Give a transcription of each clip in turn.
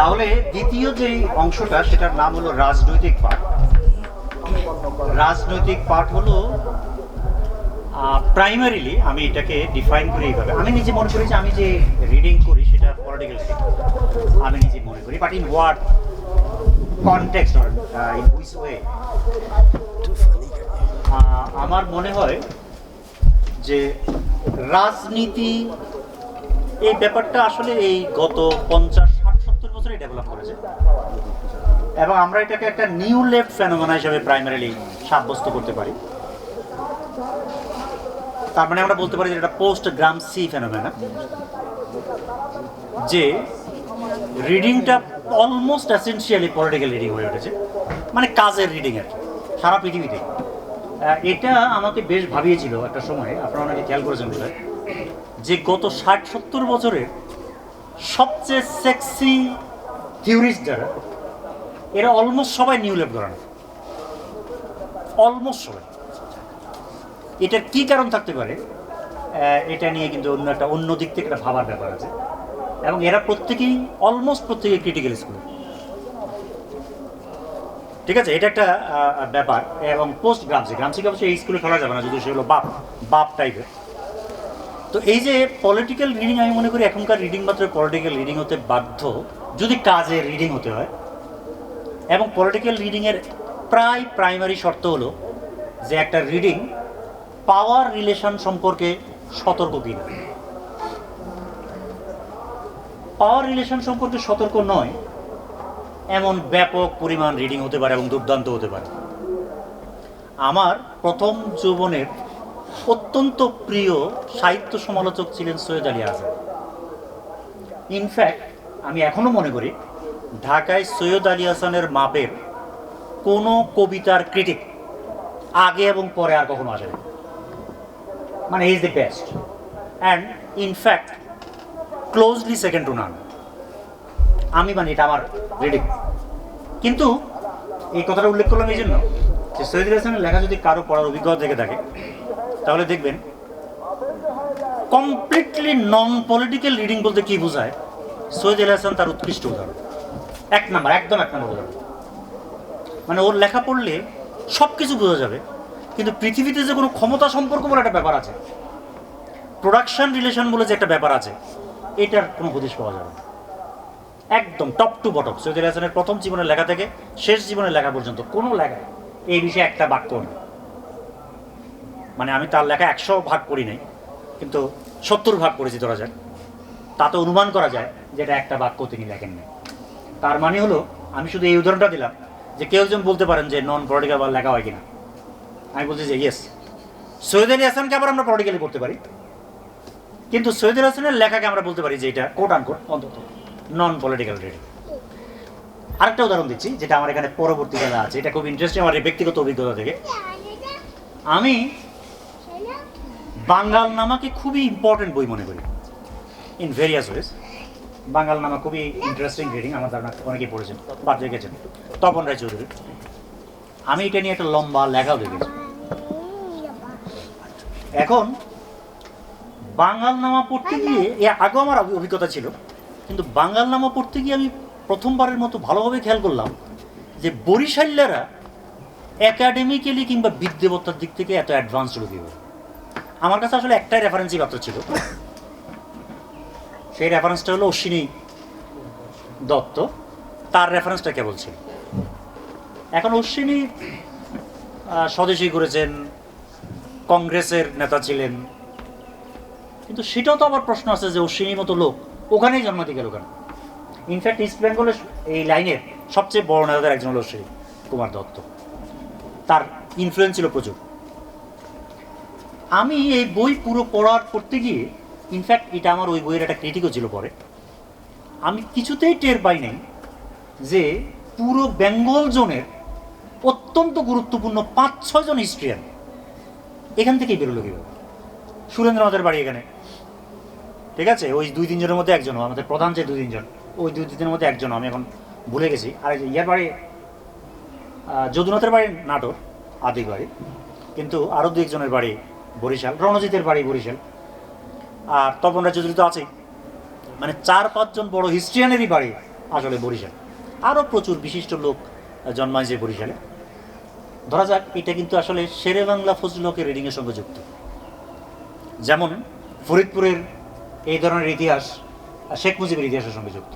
তাহলে দ্বিতীয় যে অংশটা, সেটার নাম হলো রাজনৈতিক পাঠ। রাজনৈতিক পাঠ হলো প্রাইমারিলি আমি এটাকে ডিফাইন করি এইভাবে। আমি নিজে মনে করি যে আমি যে রিডিং করি, সেটা পলিটিক্যাল আমি নিজে মনে করি but in what context or in which way আমার মনে হয় যে রাজনীতি এই ব্যাপারটা আসলে এই গত পঞ্চাশ, ষাট, সত্তর বছরে ডেভেলপ করেছে। এবং আমরা এটাকে একটা নিউ লেফট ফেনোমেনা হিসেবে প্রাইমারিলি সাব্যস্ত করতে পারি। তার মানে আমরা বলতে পারি যে এটা পোস্ট গ্রাম সি ফেনোমেনা যে রিডিংটা অলমোস্ট এসেন্সিয়ালি পলিটিক্যাল রিডিং হয়ে উঠেছে। মানে কাজের রিডিং আর সারা পৃথিবীতে এটা আমাকে বেশ ভাবিয়েছিল একটা সময়, আপনারা অনেকে খেয়াল করেছেন বোধহয়, যে গত ষাট সত্তর বছরের সবচেয়ে সেক্সি থিওরিস্ট যারা, এরা অলমোস্ট সবাই নিউ লেফট ধরানো অলমোস্ট সবাই। এটার কি কারণ থাকতে পারে? এটা নিয়ে কিন্তু অন্য একটা, অন্য দিক থেকে একটা ভাবার ব্যাপার আছে। এবং এরা প্রত্যেকেই অলমোস্ট প্রত্যেকেই ক্রিটিক্যাল স্কুলে ঠিক আছে, এটা একটা ব্যাপার। এবং পোস্ট গ্রামসি গ্রামসিকে অবশ্যই এই স্কুলে ফেলা যাবে না, যদি সেগুলো বাপ বাপ টাইপের তো এই যে পলিটিক্যাল রিডিং আমি মনে করি এখনকার রিডিং মাত্র পলিটিক্যাল রিডিং হতে বাধ্য, যদি কাজের রিডিং হতে হয়। এবং পলিটিক্যাল রিডিংয়ের প্রায় প্রাইমারি শর্ত হলো যে একটা রিডিং পাওয়ার রিলেশন সম্পর্কে সতর্ক কিনা। পাওয়ার রিলেশন সম্পর্কে সতর্ক নয় এমন ব্যাপক পরিমাণ রিডিং হতে পারে এবং দুর্দান্ত হতে পারে। আমার প্রথম যৌবনের অত্যন্ত প্রিয় সাহিত্য সমালোচক ছিলেন সৈয়দ আলী আজম। ইনফ্যাক্ট আমি এখনও মনে করি ঢাকায় সৈয়দ আলী হাসানের মাপের কোনো কবিতার ক্রিটিক আগে এবং পরে আর কখনো আসেনি। মানে is the best and in fact closely second to none আমি মানে এটা আমার রিডিং কিন্তু এই কথাটা উল্লেখ করলাম এই জন্য যে সৈয়দ আলী হাসানের লেখা যদি কারও পড়ার অভিজ্ঞতা থেকে থাকে, তাহলে দেখবেন কমপ্লিটলি নন পলিটিক্যাল রিডিং বলতে কি বোঝায়? সৈয়দ আলী হাসান তার উৎকৃষ্ট উদাহরণ। এক নাম্বার, একদম এক নাম্বার উদাহরণ। মানে ওর লেখা পড়লে সব কিছু বোঝা যাবে, কিন্তু পৃথিবীতে যে কোনো ক্ষমতা সম্পর্ক বলে একটা ব্যাপার আছে প্রোডাকশন রিলেশন বলে যে একটা ব্যাপার আছে, এটার কোনো হদিশ পাওয়া যাবে না। একদম টপ টু বটম সৈয়দ হাসানের প্রথম জীবনের লেখা থেকে শেষ জীবনের লেখা পর্যন্ত কোনো লেখায় এই বিষয়ে একটা বাক্য নেই। মানে আমি তার লেখা একশো ভাগ পড়ি নাই, কিন্তু সত্তর ভাগ পড়েছি ধরা যায় তাতে অনুমান করা যায় যে এটা একটা বাক্য তিনি লেখেন নাই। তার মানে হলো, আমি শুধু এই উদাহরণটা দিলাম যে কেউ একজন বলতে পারেন যে নন পলিটিক্যাল বা লেখা হয় কিনা। আমি বলছি যে ইয়েস সৈয়দ আলী হাসানকে আবার আমরা পলিটিক্যালি করতে পারি। কিন্তু সৈয়দ আলী হাসানের লেখাকে আমরা বলতে পারি যে এটা কোট আনকোট অন্তত। নন পলিটিক্যাল রিডিং আরেকটা উদাহরণ দিচ্ছি, যেটা আমার এখানে পরবর্তীকালে আছে। এটা খুব ইন্টারেস্টিং আমার ব্যক্তিগত অভিজ্ঞতা থেকে। আমি বাঙ্গাল নামাকে খুবই ইম্পর্টেন্ট বই মনে করি ইন ভেরিয়াস ওয়েজ বাঙ্গাল নামা খুবই ইন্টারেস্টিং রিডিং আমার ধারণা অনেকেই পড়েছেন বা দেখেছেন তপন রায় চৌধুরী। আমি এটা নিয়ে একটা লম্বা লেখাও দেখেছি। এখন, বাঙ্গাল নামা পড়তে গিয়ে এ আগেও আমার অভিজ্ঞতা ছিল। কিন্তু বাঙ্গাল নামা পড়তে গিয়ে আমি প্রথমবারের মতো ভালোভাবে খেয়াল করলাম যে বরিশাল্যারা একাডেমিক্যালি কিংবা বিদ্যাবত্তার দিক থেকে এত অ্যাডভান্স হলো কীভাবে আমার কাছে আসলে একটাই রেফারেন্সই মাত্র ছিল। সেই রেফারেন্সটা হলো অশ্বিনী দত্ত। তার রেফারেন্সটা কেবল ছিল। এখন অশ্বিনী স্বদেশী করেছেন কংগ্রেসের নেতা ছিলেন। কিন্তু সেটাও তো আবার প্রশ্ন আছে যে অশ্বিনীর মতো লোক ওখানেই জন্মাতে গেল কেন ইনফ্যাক্ট ইস্ট বেঙ্গলের এই লাইনের সবচেয়ে বড় নেতাদের একজন হলো শ্রী কুমার দত্ত। তার ইনফ্লুয়েন্স ছিল প্রচুর। আমি এই বই পুরো পড়ার পড়তে গিয়ে ইনফ্যাক্ট এটা আমার ওই বইয়ের একটা ক্রিটিকও ছিল পরে। আমি কিছুতেই টের পাই নাই যে পুরো বেঙ্গল জোনের অত্যন্ত গুরুত্বপূর্ণ পাঁচ ছয়জন হিস্ট্রিয়ান এখান থেকেই বেরোলো কীভাবে? সুরেন্দ্রনাথের বাড়ি এখানে। ঠিক আছে? ওই দুই তিনজনের মধ্যে একজন আমাদের প্রধান যে দুই তিনজন, ওই দুই তিনজনের মধ্যে একজন আমি এখন ভুলে গেছি। আর যে ইয়ার বাড়ি যদুনাথের বাড়ি নাটোর আদি বাড়ি। কিন্তু আরও দু একজনের বাড়ি বরিশাল, রণজিতের বাড়ি বরিশাল। আর তপন রায় তো আছেই। মানে চার, পাঁচজন বড় হিস্ট্রিয়ানেরই বাড়ি আসলে বরিশাল। আরও প্রচুর বিশিষ্ট লোক জন্মাইছে বরিশালে। ধরা যাক, এটা কিন্তু আসলে শেরে বাংলা ফজলুল হকের রিডিংয়ের সঙ্গে যুক্ত। যেমন ফরিদপুরের এই ধরনের ইতিহাস শেখ মুজিবের ইতিহাসের সঙ্গে যুক্ত।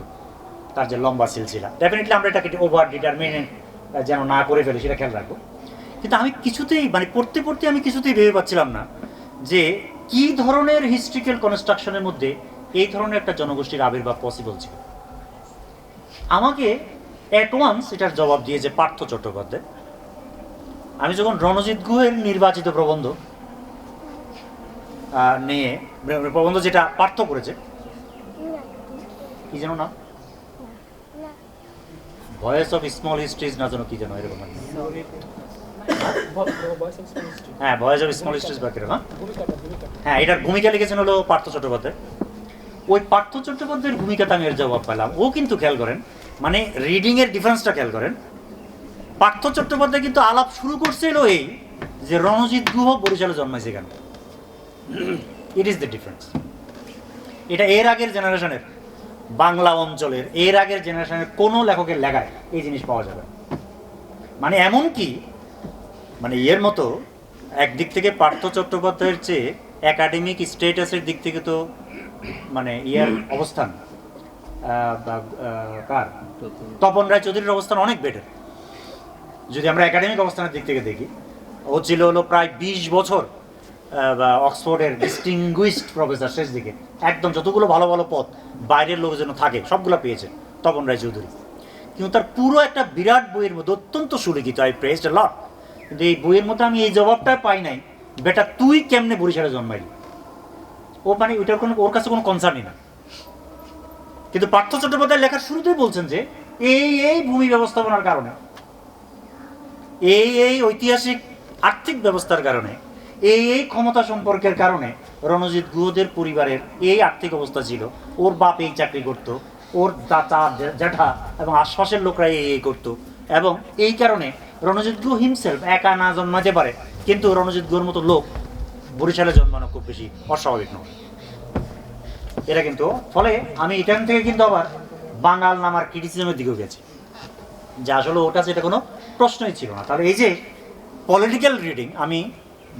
তার যে লম্বা সিলসিলা ডেফিনেটলি আমরা এটাকে ওভার ডিটারমিনেন্ট যেন না করে ফেলি, সেটা খেয়াল রাখব। কিন্তু আমি কিছুতেই মানে পড়তে পড়তে আমি কিছুতেই ভেবে পাচ্ছিলাম না যে কি ধরনের হিস্ট্রিক্যাল কনস্ট্রাকশনের মধ্যে এই ধরনের একটা জনগোষ্ঠীর আবির্ভাব পসিবল ছিল। আমাকে অ্যাট ওয়ান্স এটার জবাব দিয়েছে পার্থ চট্টোপাধ্যায়, আমি যখন রণজিৎ গুহের নির্বাচিত প্রবন্ধ নিয়ে প্রবন্ধ যেটা পার্থ করেছে। কি যেন না ভয়েস অফ স্মল হিস্ট্রিজ না যেন কি যেন, এরকম হ্যাঁ ভয়েস অফ স্মল হিস্ট্রিজ বা কীরকম হ্যাঁ? এটার ভূমিকা লিখেছেন হলো পার্থ চট্টোপাধ্যায়। ওই পার্থ চট্টোপাধ্যায়ের ভূমিকাতে আমি এর জবাব পেলাম। ও কিন্তু খেয়াল করেন মানে রিডিং এর ডিফারেন্সটা খেয়াল করেন। পার্থ চট্টোপাধ্যায় কিন্তু আলাপ শুরু করছিল এই যে রণজিৎ গুহ বরিশালে জন্মাইছে কেন ইট ইজ দ্য ডিফারেন্স এটা এর আগের জেনারেশনের বাংলা অঞ্চলের, এর আগের জেনারেশনের কোনো লেখকের লেখায় এই জিনিস পাওয়া যাবে। মানে এমন কি মানে এর মতো একদিক থেকে পার্থ চট্টোপাধ্যায়ের চেয়ে একাডেমিক স্টেটাসের দিক থেকে তো মানে ইয়ার অবস্থান কার? তপন রায় চৌধুরীর অবস্থান অনেক বেটার যদি আমরা একাডেমিক অবস্থানের দিক থেকে দেখি, ও ছিল হলো প্রায় বিশ বছর বা অক্সফোর্ডের ডিস্টিংগুইশড প্রফেসর শেষ দিকে। একদম যতগুলো ভালো ভালো পদ বাইরের লোক যেন থাকে, সবগুলো পেয়েছেন তপন রায় চৌধুরী। কিন্তু তার পুরো একটা বিরাট বইয়ের মধ্যে অত্যন্ত সুলিখিত আই প্রেসড লট কিন্তু এই বইয়ের মধ্যে আমি এই জবাবটা পাই নাই, বেটা, তুই কেমনে বরিশালে জন্মাইলি? ও মানে ওইটার কোনো ওর কাছে কোনো কনসার্নই না। কিন্তু পার্থ চট্টোপাধ্যায় লেখার শুরুতেই বলছেন যে, এই এই ভূমি ব্যবস্থাপনার কারণে, এই এই ঐতিহাসিক আর্থিক ব্যবস্থার কারণে এই এই ক্ষমতা সম্পর্কের কারণে রণজিৎ গুহদের পরিবারের এই আর্থিক অবস্থা ছিল। ওর বাপ এই চাকরি করত, ওর দাতা জ্যাঠা এবং আশপাশের লোকরা এই এই করতো এবং এই কারণে রণজিৎ গুহ হিমসেলফ একা না জন্মাতে পারে। কিন্তু রণজিৎ গুহর মতো লোক বরিশালে জন্মানো খুব বেশি অস্বাভাবিক নয়। এটা কিন্তু, ফলে আমি এখান থেকে কিন্তু আবার বাঙাল নামার ক্রিটিসিজমের দিকেও গেছি। যে আসলে ওটা সেটা কোনো প্রশ্নই ছিল না। তাহলে এই যে পলিটিক্যাল রিডিং আমি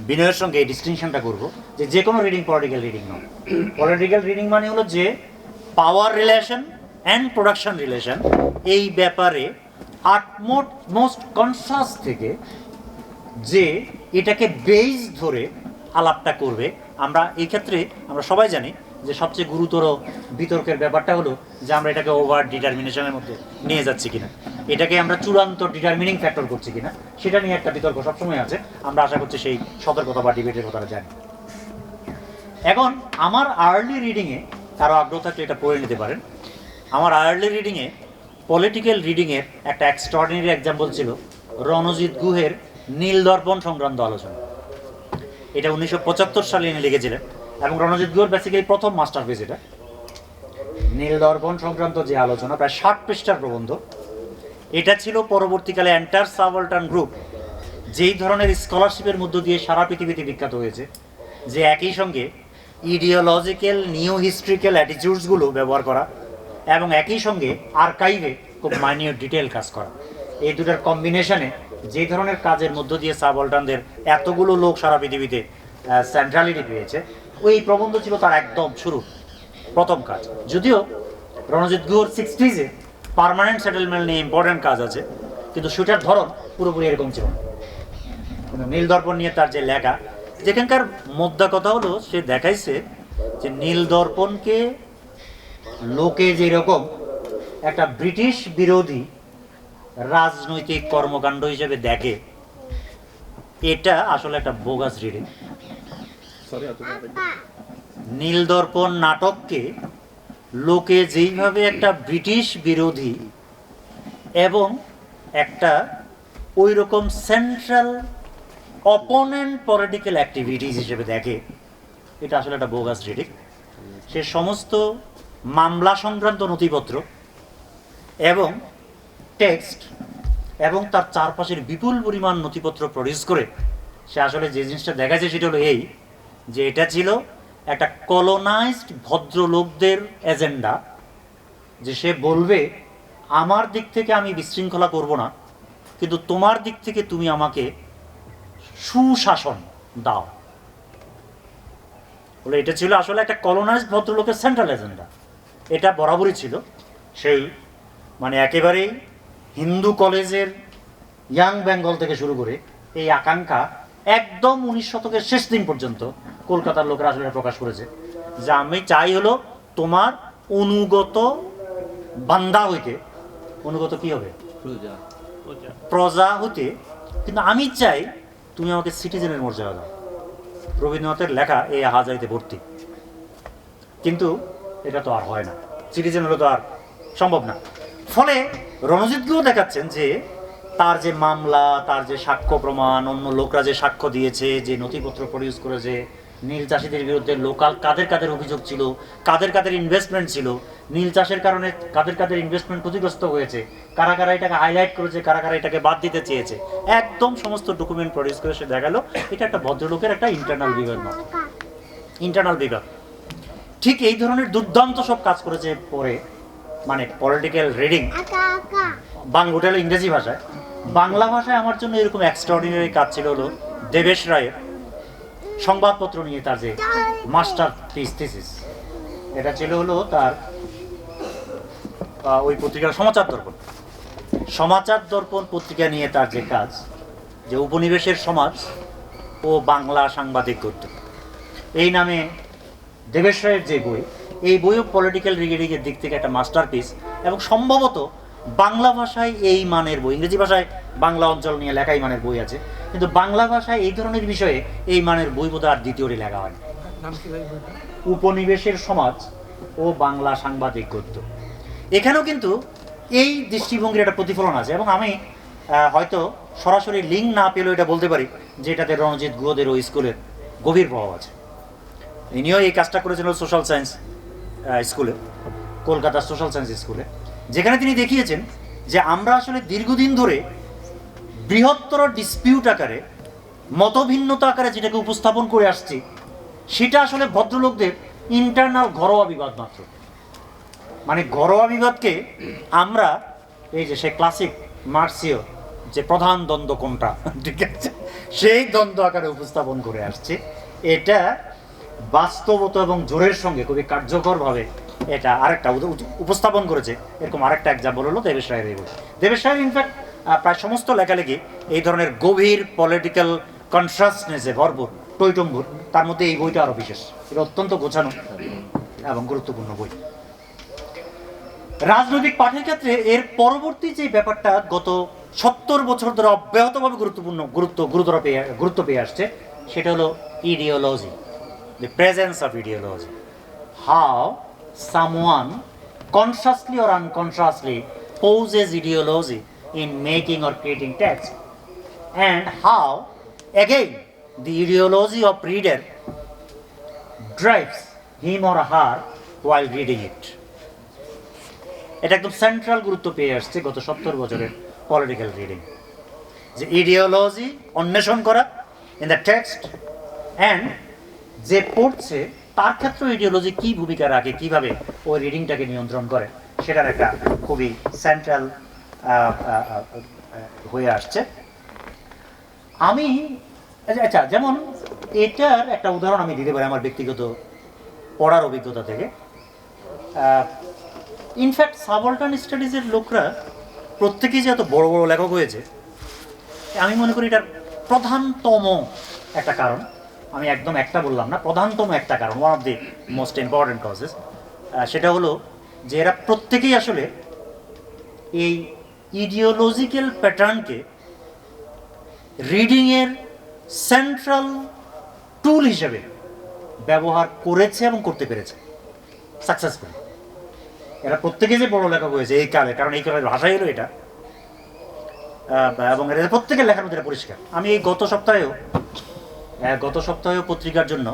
বিনয়ের সঙ্গে এই ডিস্টিংশনটা করব, যে যে কোনো রিডিং পলিটিক্যাল রিডিং নয় পলিটিক্যাল রিডিং মানে হলো যে power relation and production relation এই ব্যাপারে আটমোট মোস্ট কনসাস থেকে যে এটাকে বেস ধরে আলাপটা করবে। আমরা এই ক্ষেত্রে আমরা সবাই জানি যে সবচেয়ে গুরুতর বিতর্কের ব্যাপারটা হলো যে আমরা এটাকে ওভার ডিটারমিনেশনের মধ্যে নিয়ে যাচ্ছি কিনা। এটাকে আমরা চূড়ান্ত ডিটারমিনিং ফ্যাক্টর করছি কিনা, সেটা নিয়ে একটা বিতর্ক সবসময় আছে। আমরা আশা করছি সেই সতর্কতা বা ডিবেটের কথাটা জানি। এখন, আমার আর্লি রিডিংয়ে কারও আগ্রহ থাকলে এটা পড়ে নিতে পারেন। আমার আর্লি রিডিংয়ে পলিটিক্যাল রিডিংয়ের একটা এক্সট্রাঅর্ডিনারি এক্সাম্পল ছিল রণজিৎ গুহের নীল দর্পণ সংক্রান্ত আলোচনা। এটা উনিশশো পঁচাত্তর সালে ইনি লিখেছিলেন এবং রণজিৎ গুহর বেসিক্যালি প্রথম মাস্টার পেজ এটা। নীল দর্পণ সংক্রান্ত যে আলোচনা, প্রায় ষাট পৃষ্ঠার প্রবন্ধ এটা ছিল পরবর্তীকালে অ্যান্টার সাবল্টান গ্রুপ যেই ধরনের স্কলারশিপের মধ্য দিয়ে সারা পৃথিবীতে বিখ্যাত হয়েছে, যে একই সঙ্গে ইডিওলজিক্যাল নিউ হিস্ট্রিক্যাল অ্যাটিটিউডসগুলো ব্যবহার করা এবং একই সঙ্গে আর্কাইভে খুব মাইনিউট ডিটেল কাজ করা। এই দুটার কম্বিনেশনে যে ধরনের কাজের মধ্য দিয়ে সাবল্টানদের এতগুলো লোক সারা পৃথিবীতে সেন্ট্রালিটি পেয়েছে, ওই প্রবন্ধ ছিল তার একদম শুরু, প্রথম কাজ। যদিও রণজিৎ গুহর সিক্সটিজে পার্মানেন্ট সেটেলমেন্ট নিয়ে ইম্পর্টেন্ট কাজ আছে কিন্তু সেটার ধরন পুরোপুরি এরকম ছিল কিন্তু নীল দর্পণ নিয়ে তার যে লেখা যেখানকার মোদ্দা কথা হলো সে দেখাইছে যে নীল দর্পণকে লোকে যেরকম একটা ব্রিটিশ বিরোধী রাজনৈতিক কর্মকাণ্ড হিসেবে দেখে এটা আসলে একটা বোগাস রিডিং নীল দর্পণ নাটককে লোকে যেইভাবে একটা ব্রিটিশ বিরোধী এবং একটা ওই রকম সেন্ট্রাল অপোনেন্ট পলিটিক্যাল অ্যাক্টিভিটিস হিসেবে দেখে, এটা আসলে একটা বোগাস রিডিং সে সমস্ত মামলা সংক্রান্ত নথিপত্র এবং টেক্সট এবং তার চারপাশের বিপুল পরিমাণ নথিপত্র প্রডিউস করে, সে আসলে যে জিনিসটা দেখাচ্ছে সেটা হলো এই, যে এটা ছিল একটা কলোনাইজড ভদ্রলোকদের এজেন্ডা যে সে বলবে, আমার দিক থেকে আমি বিশৃঙ্খলা করব না, কিন্তু তোমার দিক থেকে তুমি আমাকে সুশাসন দাও। বলে এটা ছিল আসলে একটা কলোনাইজড ভদ্রলোকের সেন্ট্রাল এজেন্ডা এটা বরাবরই ছিল। সেই মানে একেবারেই হিন্দু কলেজের ইয়াং বেঙ্গল থেকে শুরু করে এই আকাঙ্ক্ষা একদম উনিশ শতকের শেষ দিন পর্যন্ত কলকাতার লোকেরা আসলে প্রকাশ করেছে। যে আমি চাই হলো তোমার অনুগত বান্দা হইতে। অনুগত কি হবে? প্রজা। হতে কিন্তু আমি চাই তুমি আমাকে সিটিজেনের মর্যাদা দাও। রবীন্দ্রনাথের লেখা এই হাজারিতে ভর্তি। কিন্তু এটা তো আর হয় না। সিটিজেন হলে তো আর সম্ভব না। ফলে রণজিৎকেও দেখাচ্ছেন যে তার যে মামলা তার যে সাক্ষ্য প্রমাণ অন্য লোকরা যে সাক্ষ্য দিয়েছে যে নথিপত্র প্রডিউস করেছে নীল চাষিদের বিরুদ্ধে লোকাল কাদের কাদের অভিযোগ ছিল কাদের কাদের ইনভেস্টমেন্ট ছিল নীল চাষের কারণে কাদের কাদের ইনভেস্টমেন্ট ক্ষতিগ্রস্ত হয়েছে কারা কারা এটাকে হাইলাইট করেছে কারা কারা এটাকে বাদ দিতে চেয়েছে একদম সমস্ত ডকুমেন্ট প্রডিউস করে সে দেখাল এটা একটা ভদ্রলোকের একটা ইন্টারনাল বিভাগ মাত্র ইন্টারনাল বিভাগ। ঠিক এই ধরনের দুর্দান্ত সব কাজ করেছে পরে মানে পলিটিক্যাল রিডিং বাং ওটা হলো ইংরেজি ভাষায়। বাংলা ভাষায় আমার জন্য এরকম এক্সট্রাঅর্ডিনারি কাজ ছিল হলো দেবেশ রায়ের। সংবাদপত্র নিয়ে তার যে মাস্টার থিসিস এটা ছিল হলো তার ওই পত্রিকার সমাচার দর্পণ। সমাচার দর্পণ পত্রিকা নিয়ে তার যে কাজ, যে উপনিবেশের সমাজ ও বাংলা সাংবাদিক গদ্য। এই নামে দেবেশ রায়ের যে বই, এই বইও পলিটিক্যাল রিগেডিংয়ের দিক থেকে একটা মাস্টারপিস এবং সম্ভবত বাংলা ভাষায় এই মানের বই, ইংরেজি ভাষায় বাংলা অঞ্চল নিয়ে লেখাই মানের বই আছে। কিন্তু বাংলা ভাষায় এই ধরনের বিষয়ে এই মানের বই বোধহয় আর দ্বিতীয়টি লেখা হয় উপনিবেশের সমাজ ও বাংলা সাংবাদিক গদ্য এখানেও কিন্তু এই দৃষ্টিভঙ্গির একটা প্রতিফলন আছে এবং আমি হয়তো সরাসরি লিঙ্ক না পেলেও এটা বলতে পারি যে এটাতে রণজিৎ গুহদের ওই স্কুলের গভীর প্রভাব আছে। ইনিও এই কাজটা করেছেন সোশ্যাল সায়েন্স স্কুলে কলকাতার সোশ্যাল সায়েন্স স্কুলে যেখানে তিনি দেখিয়েছেন যে আমরা আসলে দীর্ঘদিন ধরে বৃহত্তর ডিসপিউট আকারে, মতভিন্নতা আকারে যেটাকে উপস্থাপন করে আসছি, সেটা আসলে ভদ্রলোকদের ইন্টারনাল ঘরোয়া বিবাদ মাত্র। মানে ঘরোয়া বিবাদকে আমরা, এই যে সে ক্লাসিক মার্সিও যে প্রধান দ্বন্দ্ব কোনটা, ঠিক আছে? সেই দ্বন্দ্ব আকারে উপস্থাপন করে আসছে। এটা বাস্তবতা এবং জোরের সঙ্গে খুবই কার্যকরভাবে এটা আরেকটা উপস্থাপন করেছে। এরকম আরেকটা এক্সাম্পল হলো দেবেশ বই। দেবেশ রায়ের ইনফ্যাক্ট প্রায় সমস্ত লেখালেখি এই ধরনের গভীর পলিটিক্যাল কনসাসনেসে ভরপুর, টৈটম্বুর। তার মধ্যে এই বইটা আরও বিশেষ। এটা অত্যন্ত গোছানো এবং গুরুত্বপূর্ণ বই। রাজনৈতিক পাঠের ক্ষেত্রে এর পরবর্তী যে ব্যাপারটা গত সত্তর বছর ধরে অব্যাহতভাবে গুরুত্বপূর্ণ, গুরুত্ব, গুরুতর পেয়ে, গুরুত্ব পেয়ে আসছে, সেটা হলো ideology the presence of ideology. How someone consciously or unconsciously poses ideology in making or creating text, and how, again, the ideology of reader drives him or her while reading it. এটা একদম central গুরুত্ব পেয়ে আসছে গত সত্তর বছরের political reading যে ideology অন্বেষণ করা ইন দ্য টেক্সট অ্যান্ড যে পড়ছে তার ক্ষেত্রে ইডিওলজি কি ভূমিকা রাখে কীভাবে ওই রিডিংটাকে নিয়ন্ত্রণ করে সেটার একটা খুবই সেন্ট্রাল হয়ে আসছে। আমি আচ্ছা, আচ্ছা যেমন এটার একটা উদাহরণ আমি দিতে পারি আমার ব্যক্তিগত পড়ার অভিজ্ঞতা থেকে। ইনফ্যাক্ট সাবল্টান স্টাডিজের লোকরা প্রত্যেকেই যে এত বড় বড় লেখক হয়েছে আমি মনে করি এটার প্রধানতম একটা কারণ। আমি একদম একটা বললাম না প্রধানতম একটা কারণ one of the most important causes সেটা হলো যে এরা প্রত্যেকেই আসলে এই ইডিওলজিক্যাল প্যাটার্নকে রিডিংয়ের সেন্ট্রাল টুল হিসেবে ব্যবহার করেছে এবং করতে পেরেছে। সাকসেসফুল এরা প্রত্যেকে যে বড় লেখক হয়েছে, এই কালে, কারণ এই কালের ভাষাই হলো এটা। এবং এদের প্রত্যেকের লেখার মধ্যে পরিষ্কার। আমি এই গত সপ্তাহেও গত সপ্তাহেও পত্রিকার জন্য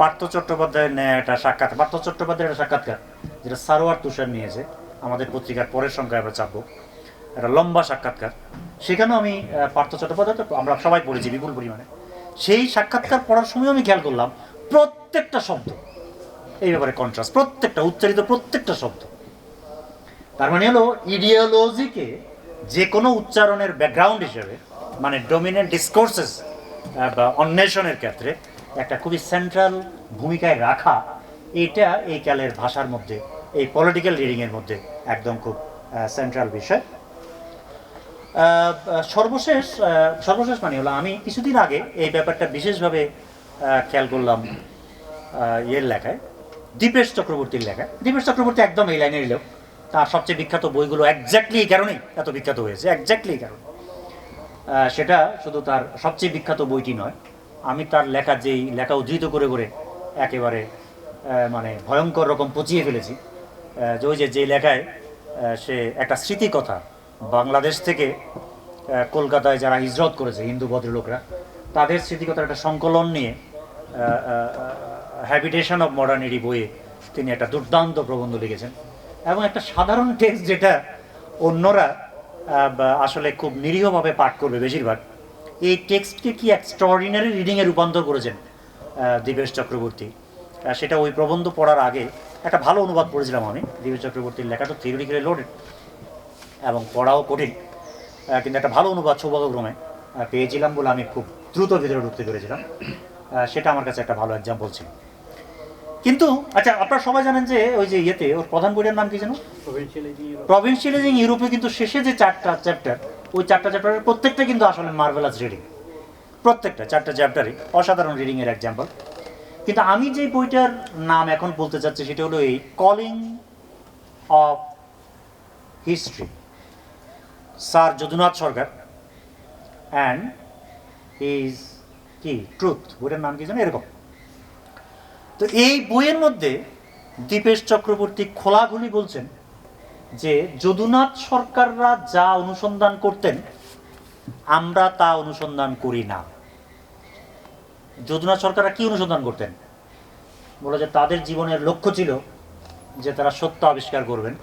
পার্থ চট্টোপাধ্যায়ের নেয়া একটা সাক্ষাৎ, পার্থ চট্টোপাধ্যায়ের একটা সাক্ষাৎকার, যেটা সারোয়ার তুষার নিয়েছে, আমাদের পত্রিকার পরের সংখ্যায় আমরা চাপবো। একটা লম্বা সাক্ষাৎকার। সেখানেও আমি পার্থ চট্টোপাধ্যায়, তো আমরা সবাই পড়েছি বিপুল পরিমাণে। সেই সাক্ষাৎকার পড়ার সময় আমি খেয়াল করলাম, প্রত্যেকটা শব্দ, এই ব্যাপারে কন্ট্রাস্ট প্রত্যেকটা উচ্চারিত প্রত্যেকটা শব্দ। তার মানে হলো ইডিওলজিকে যে কোনো উচ্চারণের ব্যাকগ্রাউন্ড হিসেবে মানে ডোমিনেন্ট ডিসকোর্সেস বা অন্বেষণের ক্ষেত্রে একটা খুবই সেন্ট্রাল ভূমিকায় রাখা, এটা এই কালের ভাষার মধ্যে, এই পলিটিক্যাল রিডিংয়ের মধ্যে একদম খুব সেন্ট্রাল বিষয়। সর্বশেষ সর্বশেষ মানে হলো আমি কিছুদিন আগে এই ব্যাপারটা বিশেষভাবে খেয়াল করলাম ইয়ের লেখায়, দীপেশ চক্রবর্তীর লেখায়। দীপেশ চক্রবর্তী একদম এই লাইনের লোক। তার সবচেয়ে বিখ্যাত বইগুলো একজ্যাক্টলি এই কারণেই এত বিখ্যাত হয়েছে একজ্যাক্টলি এই কারণে সেটা শুধু তার সবচেয়ে বিখ্যাত বইটি নয়, আমি তার লেখা যেই লেখা উদ্ধৃত করে করে একেবারে মানে ভয়ঙ্কর রকম পচিয়ে ফেলেছি যে ওই যে লেখায় সে একটা স্মৃতি কথা বাংলাদেশ থেকে কলকাতায় যারা হিজরত করেছে, হিন্দু ভদ্রলোকরা, তাদের স্মৃতিকথার একটা সংকলন নিয়ে হ্যাবিটেশন অব মডার্নিটি বইয়ে তিনি একটা দুর্দান্ত প্রবন্ধ লিখেছেন। এবং একটা সাধারণ টেক্সট যেটা অন্যরা আসলে খুব নিরীহভাবে পাঠ করবে বেশিরভাগ, এই টেক্সটকে কি এক্সট্রাঅর্ডিনারি রিডিংয়ে রূপান্তর করেছেন দিবেশ চক্রবর্তী? সেটা ওই প্রবন্ধ পড়ার আগে একটা ভালো অনুবাদ পড়েছিলাম আমি, দিবেশ চক্রবর্তীর লেখা তো থিওরিক্যালি লোডেড এবং পড়াও কঠিন। কিন্তু একটা ভালো অনুবাদ সৌভাগ্যক্রমে পেয়েছিলাম বলে আমি খুব দ্রুত ভিতরে ঢুকতে পেরেছিলাম। সেটা আমার কাছে একটা ভালো এক্সাম্পল ছিল। কিন্তু আচ্ছা আপনারা সবাই জানেন যে ওই যে ইয়েতে ওর প্রধান বইটার নাম কি যেন? প্রভিন্সিয়ালিজিং ইউরোপে কিন্তু শেষে যে চারটা চ্যাপ্টার ওই চারটা চ্যাপ্টারের প্রত্যেকটা কিন্তু আসলে মার্ভেলাস রিডিং প্রত্যেকটা চারটা চ্যাপ্টারই অসাধারণ রিডিং এর এক্সাম্পল কিন্তু আমি যে বইটার নাম এখন বলতে চাচ্ছি সেটা হলো এই calling of history sir Jadunath Sarkar. And is কি? ট্রুথ বইটার নাম কি জানো? এরকম। তো এই বইয়ের মধ্যে দীপেশ চক্রবর্তী খোলাখুলি বলছেন যে, যদুনাথ সরকাররা যা অনুসন্ধান করতেন, আমরা তা অনুসন্ধান করি না। যদুনাথ সরকাররা কি অনুসন্ধান করতেন? বলে যে তাদের জীবনের লক্ষ্য ছিল যে তারা সত্য আবিষ্কার করবেন।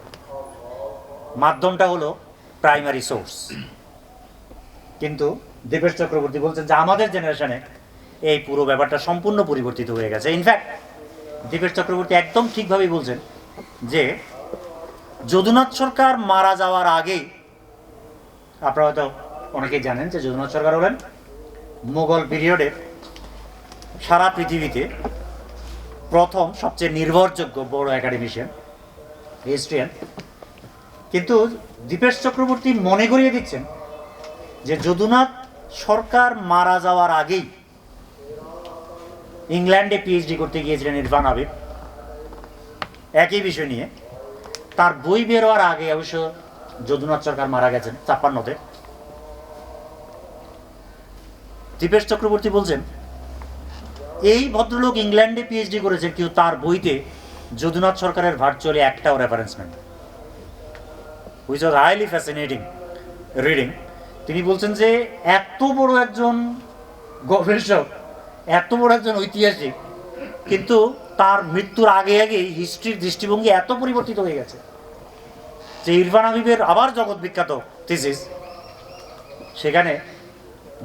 মাধ্যমটা হলো প্রাইমারি সোর্স কিন্তু দীপেশ চক্রবর্তী বলছেন যে আমাদের জেনারেশনে এই পুরো ব্যাপারটা সম্পূর্ণ পরিবর্তিত হয়ে গেছে। ইনফ্যাক্ট দীপেশ চক্রবর্তী একদম ঠিকভাবেই বলছেন যে যদুনাথ সরকার মারা যাওয়ার আগেই, আপনারা হয়তো অনেকেই জানেন যে যদুনাথ সরকার হলেন মুঘল পিরিয়ডে সারা পৃথিবীতে প্রথম সবচেয়ে নির্ভরযোগ্য বড় একাডেমিশিয়ান হিস্ট্রিয়ান কিন্তু দীপেশ চক্রবর্তী মনে করিয়ে দিচ্ছেন যে যদুনাথ সরকার মারা যাওয়ার আগেই ইংল্যান্ডে পিএইচডি করতে গিয়েছিলেন ইরফান হাবিব। একই বিষয় নিয়ে তার বই বের হওয়ার আগে অবশ্য যদুনাথ সরকার মারা গেছেন ছাপ্পান্নতে। দীপেশ চক্রবর্তী বলছেন, এই ভদ্রলোক ইংল্যান্ডে পিএইচডি করেছেন, কিন্তু তার বইতে যদুনাথ সরকারের ভার্চুয়ালি একটাও রেফারেন্স নেই। Which was highly fascinating reading তিনি বলছেন যে এত বড় একজন গবেষক, এত বড় একজন ঐতিহাসিক, কিন্তু তার মৃত্যুর আগে আগে হিস্ট্রির দৃষ্টিভঙ্গি এত পরিবর্তিত হয়ে গেছে যে ইরফান হাবিবের আবার জগৎ বিখ্যাত থিসিস সেখানে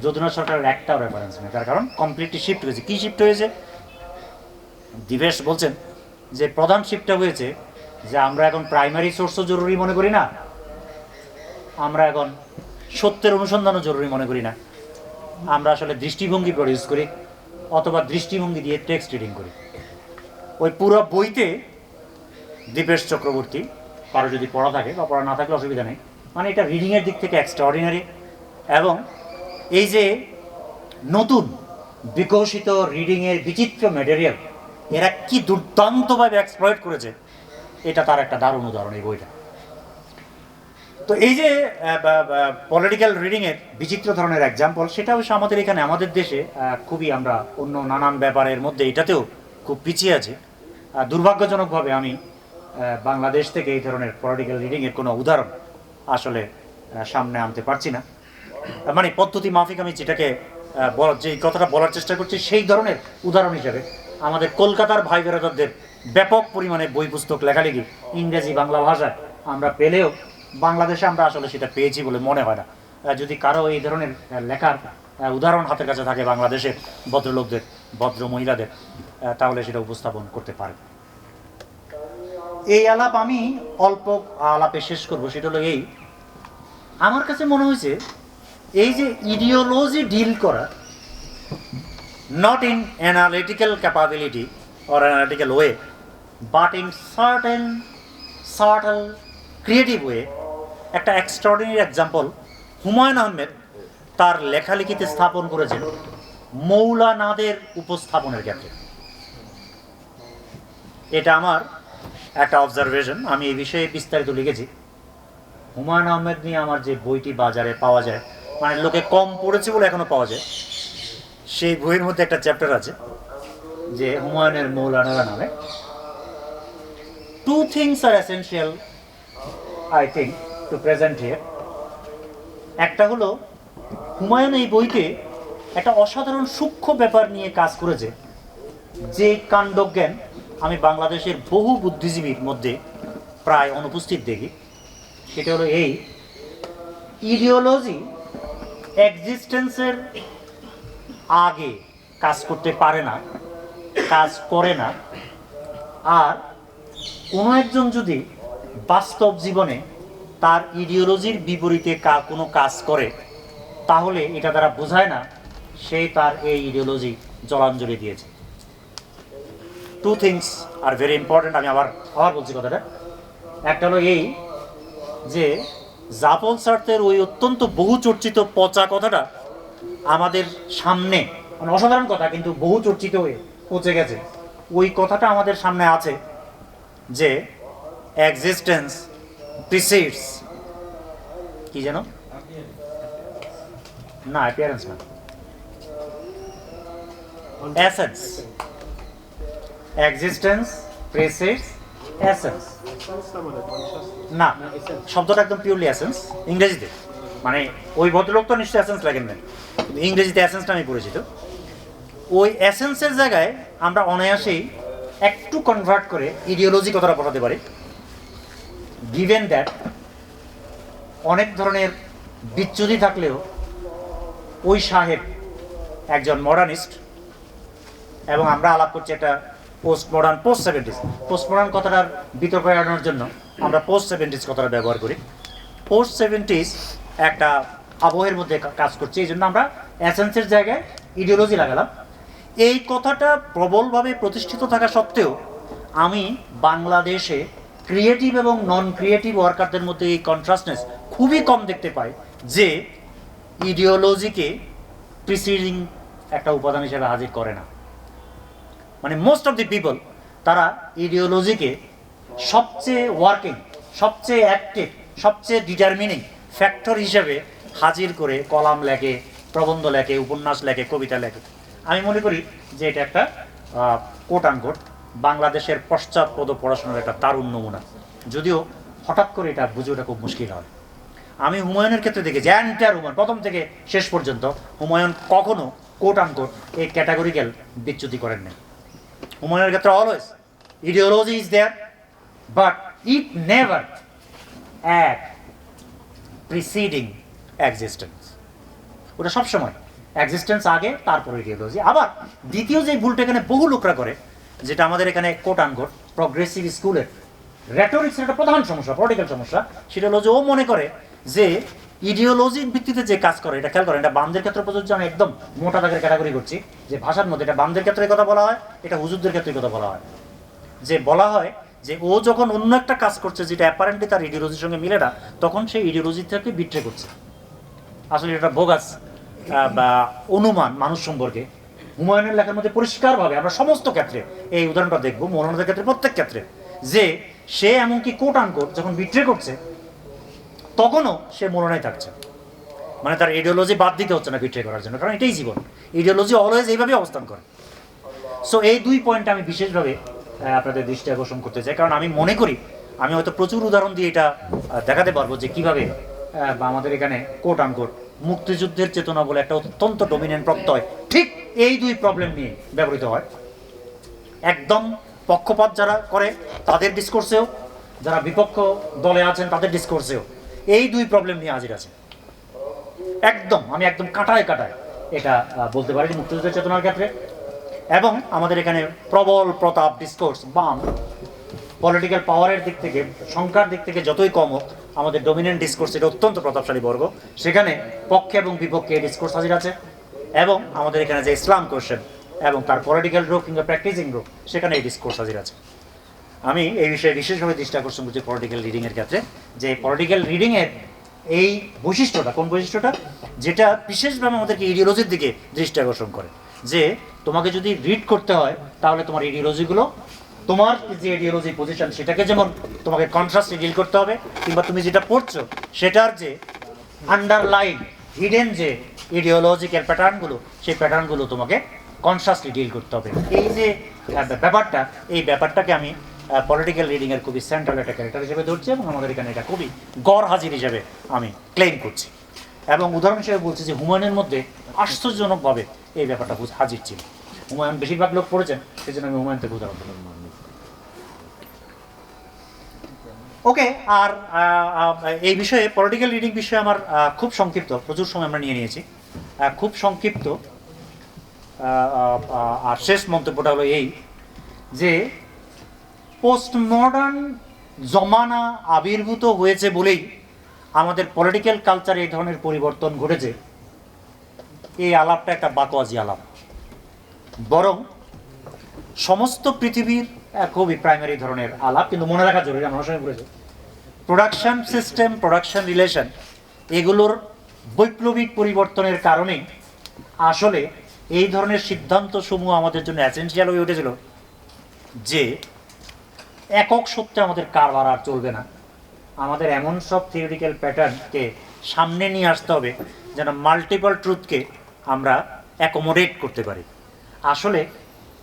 যদুনাথ সরকারের একটাও রেফারেন্স নেই। তার কারণ কমপ্লিটলি শিফট হয়েছে। কী শিফট হয়েছে? দিবেশ বলছেন যে প্রধান শিফটটা হয়েছে যে আমরা এখন প্রাইমারি সোর্সও জরুরি মনে করি না। আমরা এখন সত্যের অনুসন্ধানও জরুরি মনে করি না। আমরা আসলে দৃষ্টিভঙ্গি প্রডিউস করি অথবা দৃষ্টিভঙ্গি দিয়ে টেক্সট রিডিং করি। ওই পুরো বইতে দীপেশ চক্রবর্তী, কারও যদি পড়া থাকে বা পড়া না থাকলে অসুবিধা নেই। মানে এটা রিডিংয়ের দিক থেকে এক্সট্রাঅর্ডিনারি এবং এই যে নতুন বিকশিত রিডিংয়ের বিচিত্র ম্যাটেরিয়াল এরা কি দুর্দান্তভাবে এক্সপ্লয়েট করেছে, এটা তার একটা দারুণ উদাহরণ এই বইটা। তো এই যে পলিটিক্যাল রিডিংয়ের বিচিত্র ধরনের এক্সাম্পল সেটা অবশ্য আমাদের এখানে, আমাদের দেশে খুবই আমরা অন্য নানান ব্যাপারের মধ্যে এটাতেও খুব পিছিয়ে আছে। দুর্ভাগ্যজনকভাবে আমি বাংলাদেশ থেকে এই ধরনের পলিটিক্যাল রিডিংয়ের কোনো উদাহরণ আসলে সামনে আনতে পারছি না। মানে পদ্ধতি মাফিক আমি যেটাকে যে কথাটা বলার চেষ্টা করছি, সেই ধরনের উদাহরণ হিসাবে আমাদের কলকাতার ভাই বেড়াদারদের ব্যাপক পরিমাণে বই পুস্তক লেখালেখি ইংরেজি বাংলা ভাষায় আমরা পেলেও বাংলাদেশে আমরা আসলে সেটা পেয়েছি বলে মনে হয় না। যদি কারও এই ধরনের লেখার উদাহরণ হাতের কাছে থাকে বাংলাদেশের ভদ্রলোকদের ভদ্র মহিলাদের তাহলে সেটা উপস্থাপন করতে পারে। এই আলাপ আমি অল্প আলাপে শেষ করব সেটা হলো এই। আমার কাছে মনে হয়েছে এই যে ইডিওলজি ডিল করা not in analytical capability or analytical way, but in certain subtle creative way একটা এক্সট্রাঅর্ডিনারি এক্সাম্পল হুমায়ুন আহমেদ তার লেখালেখিতে স্থাপন করেছেন মৌলানাদের উপস্থাপনের ক্ষেত্রে। এটা আমার একটা অবজারভেশন আমি এই বিষয়ে বিস্তারিত লিখেছি। হুমায়ুন আহমেদ নিয়ে আমার যে বইটি বাজারে পাওয়া যায় মানে লোকে কম পড়েছে বলে এখনও পাওয়া যায়, সেই বইয়ের মধ্যে একটা চ্যাপ্টার আছে, যে হুমায়ুনের মৌলানারা নামে। Two things are essential I think to present here একটা হলো, হুমায়ুন এই বইতে একটা অসাধারণ সূক্ষ্ম ব্যাপার নিয়ে কাজ করেছে, যে কাণ্ডজ্ঞান আমি বাংলাদেশের বহু বুদ্ধিজীবীর মধ্যে প্রায় অনুপস্থিত দেখি। সেটা হলো এই ইডিওলজি এক্সিস্টেন্সের আগে কাজ করতে পারে না, কাজ করে না, আর কোনো একজন যদি বাস্তব জীবনে তার ইডিওলজির বিপরীতে কা কোনো কাজ করে, তাহলে এটা দ্বারা বোঝায় না, সে তার এই ইডিওলজি জলাঞ্জলি দিয়েছে। Two things are very important আমি আবার আবার বলছি কথাটা। একটা হলো এই যে জাপল সার্থের ওই অত্যন্ত বহু চর্চিত পচা কথাটা আমাদের সামনে মানে অসাধারণ কথা, কিন্তু বহু চর্চিত হয়ে পৌঁছে গেছে। ওই কথাটা আমাদের সামনে আছে যে এক্সিস্টেন্স প্রিসিডস কি যেন? না অ্যাপিয়ারেন্স না। এসেন্স এক্সিস্টেন্স প্রিসিডস এসেন্স না, শব্দটা একদম পিওরলি এসেন্স ইংরেজিতে। মানে ওই ভদ্রলোক তো নিশ্চয়ই এসেন্স লাগেন না ইংরেজিতে এসেন্সটা আমি পরিচিত ওই এসেন্সের জায়গায় আমরা অনায়াসেই একটু কনভার্ট করে ইডিওলজি কথাটা বসাতে পারি। গিভেন দ্যাট অনেক ধরনের বিচ্যুতি থাকলেও ওই সাহেব একজন মডার্নিস্ট এবং আমরা আলাপ করছি একটা post modern post seventies post modern কথাটার বিতর্ক এড়ানোর জন্য আমরা পোস্ট সেভেন্টিস কথাটা ব্যবহার করি। পোস্ট সেভেন্টিস একটা আবহের মধ্যে কাজ করছে, এই জন্য আমরা অ্যাসেন্সের জায়গায় ইডিওলজি লাগালাম। এই কথাটা প্রবলভাবে প্রতিষ্ঠিত থাকা সত্ত্বেও আমি বাংলাদেশে ক্রিয়েটিভ এবং নন ক্রিয়েটিভ ওয়ার্কারদের মধ্যে এই কন্ট্রাস্টনেস খুবই কম দেখতে পাই, যে ইডিওলজিকে প্রিসিডিং একটা উপাদান হিসেবে হাজির করে না। মানে মোস্ট অফ দি পিপল তারা ইডিওলজিকে সবচেয়ে ওয়ার্কিং সবচেয়ে অ্যাক্টিভ সবচেয়ে ডিটারমিনিং ফ্যাক্টর হিসেবে হাজির করে কলাম লেখে, প্রবন্ধ লেখে, উপন্যাস লেখে, কবিতা লেখে। আমি মনে করি যে এটা একটা কোট আনকোট বাংলাদেশের পশ্চাৎপদ পড়াশোনার একটা দারুণ নমুনা। যদিও হঠাৎ করে এটা বুঝে ওঠা খুব মুশকিল হয়। আমি হুমায়ুনের ক্ষেত্রে দেখেছি অ্যান্টার হুমায়ুন, প্রথম থেকে শেষ পর্যন্ত হুমায়ুন কখনো কোট আনকোট এই ক্যাটাগরিক্যাল বিচ্যুতি করেন নাই হুমায়ুনের ক্ষেত্রে always ideology is there but it never at preceding existence ওটা সবসময় এক্সিস্টেন্স আগে, তারপরে ইডিওলজি আবার, দ্বিতীয় যে ভুলটা এখানে বহু লোকরা করে যেটা আমাদের এখানে কোট আনকোট প্রগ্রেসিভ স্কুলের রেটোরিক্সের একটা প্রধান সমস্যা পলিটিক্যাল সমস্যা। সেটা হলো যে ও মনে করে যে ইডিওলজির ভিত্তিতে যে কাজ করে, এটা খেয়াল করেন, এটা বামদের ক্ষেত্রে প্রযোজ্য, আমি একদম মোটা দাগের ক্যাটাগরি করছি, যে ভাষার মধ্যে এটা বামদের ক্ষেত্রে কথা বলা হয়, এটা হুজুরদের ক্ষেত্রে কথা বলা হয়। যে বলা হয় যে ও যখন অন্য একটা কাজ করছে, যেটা অ্যাপারেন্টলি তার ইডিওলজির সঙ্গে মিলে না, তখন সেই ইডিওলজি থেকে বিট্রে করছে। আসলে এটা ভোগাস বা অনুমান মানুষ সম্পর্কে। হুমায়ুনের লেখার মধ্যে পরিষ্কারভাবে আমরা সমস্ত ক্ষেত্রে এই উদাহরণটা দেখব, মৌলানাদের ক্ষেত্রে, প্রত্যেক ক্ষেত্রে, যে সে এমনকি কোট আনকোট যখন বিট্রে করছে, তখনও সে মৌলানায় থাকছে। মানে তার ইডিওলজি বাদ দিতে হচ্ছে না বিট্রে করার জন্য, কারণ এটাই জীবন। ইডিওলজি অলওয়েজ এইভাবে অবস্থান করে। সো এই দুই পয়েন্ট আমি বিশেষভাবে আপনাদের দৃষ্টি আকর্ষণ করতে চাই, কারণ আমি মনে করি, আমি হয়তো প্রচুর উদাহরণ দিয়ে এটা দেখাতে পারব যে কীভাবে আমাদের এখানে কোট আনকোট মুক্তিযুদ্ধের চেতনা বলে একটা অত্যন্ত ডমিনেন্ট প্রত্যয়, ঠিক এই দুই প্রবলেম নিয়ে ব্যবহৃত হয়। একদম পক্ষপাত যারা করে, তাদের ডিসকোর্সেও যারা বিপক্ষ দলে আছেন, তাদের ডিসকোর্সেও এই দুই প্রবলেম নিয়ে হাজির আছে একদম, আমি একদম কাটায় কাটায় এটা বলতে পারি মুক্তিযুদ্ধের চেতনার ক্ষেত্রে। এবং আমাদের এখানে প্রবল প্রতাপ ডিসকোর্স বাম পলিটিক্যাল পাওয়ারের দিক থেকে, সংখ্যার দিক থেকে যতই কম হোক, আমাদের ডমিনেন্ট ডিসকোর্স এটা অত্যন্ত প্রতাপশালী বর্গ। সেখানে পক্ষে এবং বিপক্ষে ডিসকোর্স হাজির আছে। এবং আমাদের এখানে যে ইসলাম কোশ্চেন এবং তার পলিটিক্যাল গ্রুপ কিংবা প্র্যাকটিসিং গ্রুপ সেখানে এই ডিসকোর্স হাজির আছে। আমি এই বিষয়ে বিশেষভাবে আকর্ষণ করছি পলিটিক্যাল রিডিংয়ের ক্ষেত্রে, যে পলিটিক্যাল রিডিংয়ের এই বৈশিষ্ট্যটা, কোন বৈশিষ্ট্যটা? যেটা বিশেষভাবে আমাদেরকে ইডিওলজির দিকে দৃষ্টি আকর্ষণ করে। যে তোমাকে যদি রিড করতে হয়, তাহলে তোমার ইডিওলজিগুলো তোমার যে ইডিওলজি পজিশন সেটাকে যেমন তোমাকে কন্ট্রাস্টে ডিল করতে হবে, কিংবা তুমি যেটা পড়ছো, সেটার যে আন্ডারলাইন হিডেন যে ইডিওলজিক্যাল প্যাটার্নগুলো সেই প্যাটার্নগুলো তোমাকে কনসাসলি ডিল করতে হবে। এই যে ব্যাপারটা, এই ব্যাপারটাকে আমি পলিটিক্যাল রিডিংয়ের খুবই সেন্ট্রাল একটা ক্যারেক্টার হিসেবে ধরছি এবং আমাদের এখানে এটা খুবই গড় হাজির হিসেবে আমি ক্লেম করছি। এবং উদাহরণ হিসেবে বলছি যে হুমায়ুনের মধ্যে আশ্চর্যজনকভাবে এই ব্যাপারটা হাজির ছিল। হুমায়ুন বেশিরভাগ লোক পড়েছেন, সেই জন্য আমি হুমায়ুন থেকে উদাহরণ ওকে আর এই বিষয়ে পলিটিক্যাল রিডিং বিষয়ে আমার খুব সংক্ষিপ্ত, প্রচুর সময় আমরা নিয়ে নিয়েছি। খুব সংক্ষিপ্ত আর শেষ মন্তব্যটা হলো এই যে পোস্ট মডার্ন জমানা আবির্ভূত হয়েছে বলেই আমাদের পলিটিক্যাল কালচারে এই ধরনের পরিবর্তন ঘটেছে। এই আলাপটা একটা বাকোয়াজি আলাপ। বরং সমস্ত পৃথিবীর খুবই প্রাইমারি ধরনের আলাপ, কিন্তু মনে রাখা জরুরি, আমার সঙ্গে বলেছে প্রোডাকশন সিস্টেম প্রোডাকশন রিলেশন এগুলোর বৈপ্লবিক পরিবর্তনের কারণেই আসলে এই ধরনের সিদ্ধান্ত সমূহ আমাদের জন্য অ্যাসেন্সিয়াল হয়ে উঠেছিল যে একক সত্যে আমাদের কারবার আর চলবে না। আমাদের এমন সব থিওরিক্যাল প্যাটার্নকে সামনে নিয়ে আসতে হবে যেন মাল্টিপল ট্রুথকে আমরা অ্যাকোমোডেট করতে পারি। আসলে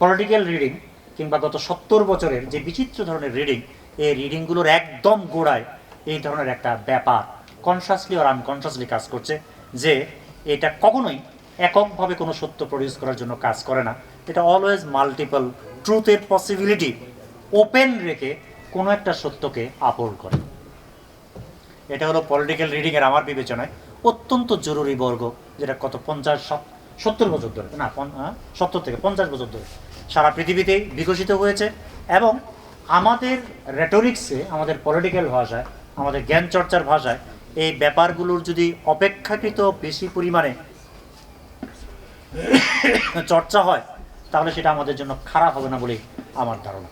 পলিটিক্যাল রিডিং কিংবা গত সত্তর বছরের যে বিচিত্র ধরনের রিডিং এই রিডিংগুলোর একদম গোড়ায় এই ধরনের একটা ব্যাপার কনসাসলি আর আনকনসাসলি কাজ করছে যে এটা কখনোই এককভাবে কোনো সত্য প্রডিউস করার জন্য কাজ করে না। এটা অলওয়েজ মাল্টিপল ট্রুথের পসিবিলিটি ওপেন রেখে কোনো একটা সত্যকে আপলোড করে। এটা হলো পলিটিক্যাল রিডিংয়ের আমার বিবেচনায় অত্যন্ত জরুরি বর্গ, যেটা কত পঞ্চাশ সত- সত্তর বছর ধরে, না সত্তর থেকে পঞ্চাশ বছর ধরে। সারা পৃথিবীতেই বিকশিত হয়েছে এবং আমাদের রেটোরিক্সে আমাদের পলিটিক্যাল ভাষায় আমাদের জ্ঞান চর্চার ভাষায় এই ব্যাপারগুলোর যদি অপেক্ষাকৃত বেশি পরিমাণে চর্চা হয় তাহলে সেটা আমাদের জন্য খারাপ হবে না বলেই আমার ধারণা।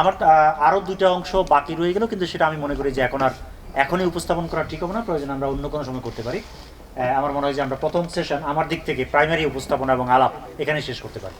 আমার আহ, আরও দুটো অংশ বাকি রয়ে গেল কিন্তু সেটা আমি মনে করি যে এখন আর এখনই উপস্থাপন করা ঠিক হবে না প্রয়োজন আমরা অন্য কোনো সময় করতে পারি। আমার মনে হয় যে আমরা প্রথম সেশন আমার দিক থেকে প্রাইমারি উপস্থাপনা এবং আলাপ এখানে শেষ করতে পারি।